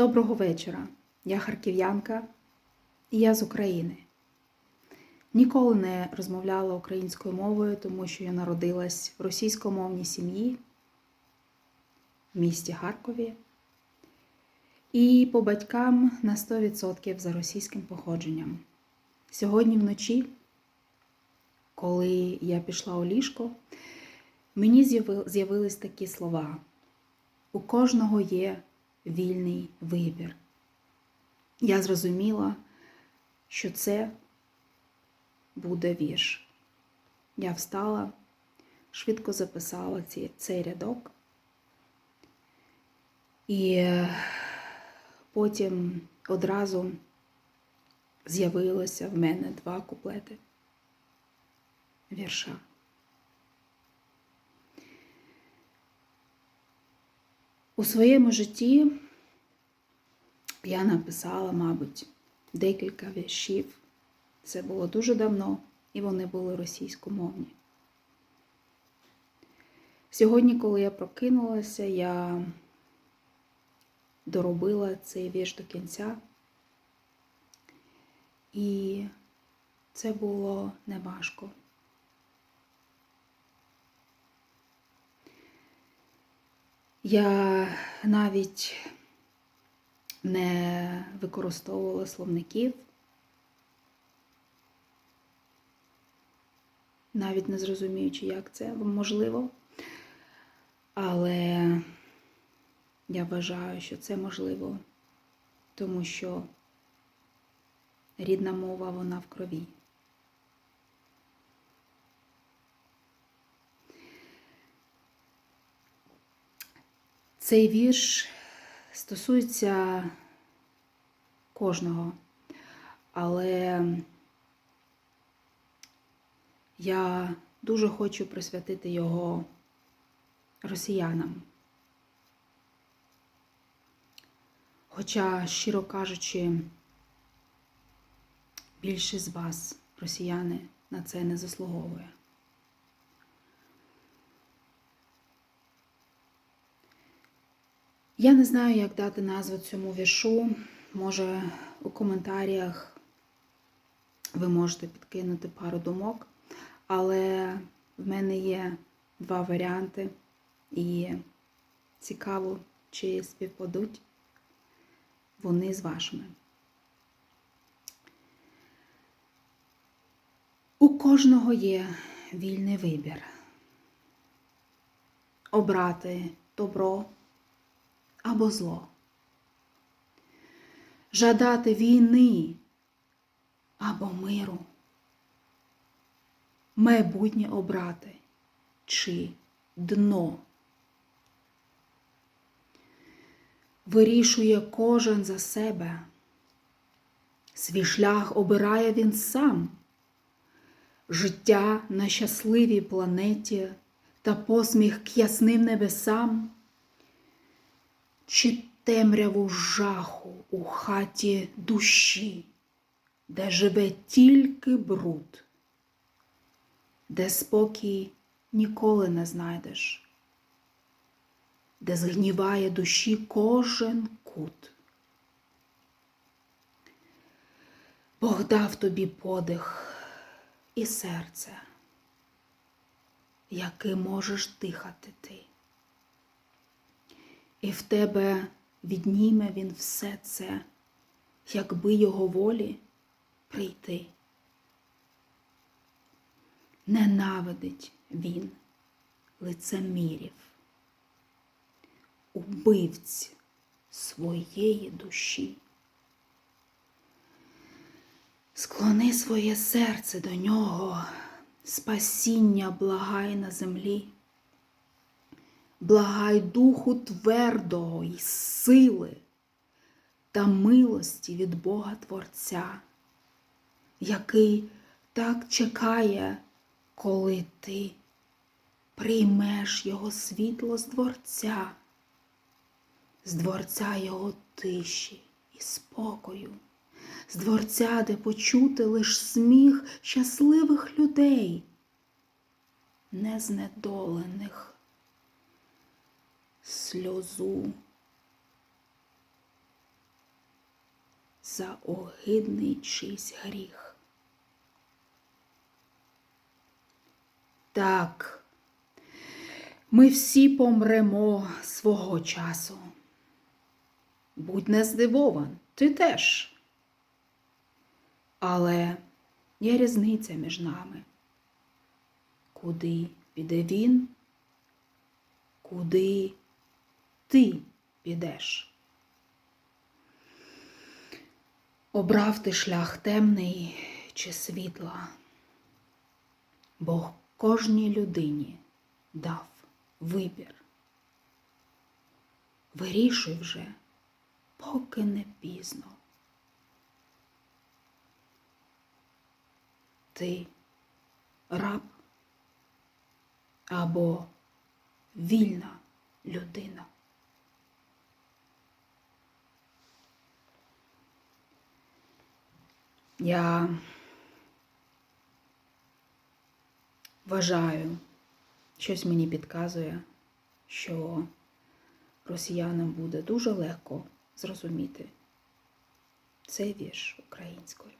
Доброго вечора. Я харків'янка і я з України. Ніколи не розмовляла українською мовою, тому що я народилась в російськомовній сім'ї в місті Харкові. І по батькам на 100% за російським походженням. Сьогодні вночі, коли я пішла у ліжко, мені з'яви- з'явились такі слова: у кожного є вільний вибір. Я зрозуміла, що це буде вірш. Я встала, швидко записала ці, цей рядок. І е, потім одразу з'явилося в мене два куплети вірша. У своєму житті я написала, мабуть, декілька віршів. Це було дуже давно, і вони були російськомовні. Сьогодні, коли я прокинулася, я доробила цей вірш до кінця, і це було неважко. Я навіть не використовувала словників, навіть не зрозуміючи, як це можливо. Але я вважаю, що це можливо, тому що рідна мова вона в крові. Цей вірш стосується кожного, але я дуже хочу присвятити його росіянам. Хоча, щиро кажучи, більшість з вас, росіяни, на це не заслуговує. Я не знаю, як дати назву цьому віршу. Може, у коментарях ви можете підкинути пару думок, але в мене є два варіанти, і цікаво, чи співпадуть вони з вашими. У кожного є вільний вибір. Обрати добро або зло. Жадати війни або миру. Майбутнє обрати чи дно. Вирішує кожен за себе. Свій шлях обирає він сам. Життя на щасливій планеті та посміх к ясним небесам чи темряву жаху у хаті душі, де живе тільки бруд, де спокій ніколи не знайдеш, де згніває душі кожен кут. Бог дав тобі подих і серце, яким можеш дихати ти і в тебе відніме він все це, якби його волі прийти. Ненавидить він лицемірів, убивць своєї душі. Склони своє серце до нього, спасіння благай на землі благай духу твердого й сили та милості від Бога Творця, який так чекає, коли ти приймеш Його світло з дворця, з дворця Його тиші і спокою, з дворця, де почути лиш сміх щасливих людей, незнедолених сльозу за огидний чийсь гріх. Так, ми всі помремо свого часу. Будь не здивован, ти теж. Але є різниця між нами. Куди піде він? Куди ти підеш? Обрав ти шлях темний чи світла, Бог кожній людині дав вибір. Вирішуй вже, поки не пізно. Ти раб або вільна людина. Я вважаю, щось мені підказує, що росіянам буде дуже легко зрозуміти цей вірш українською.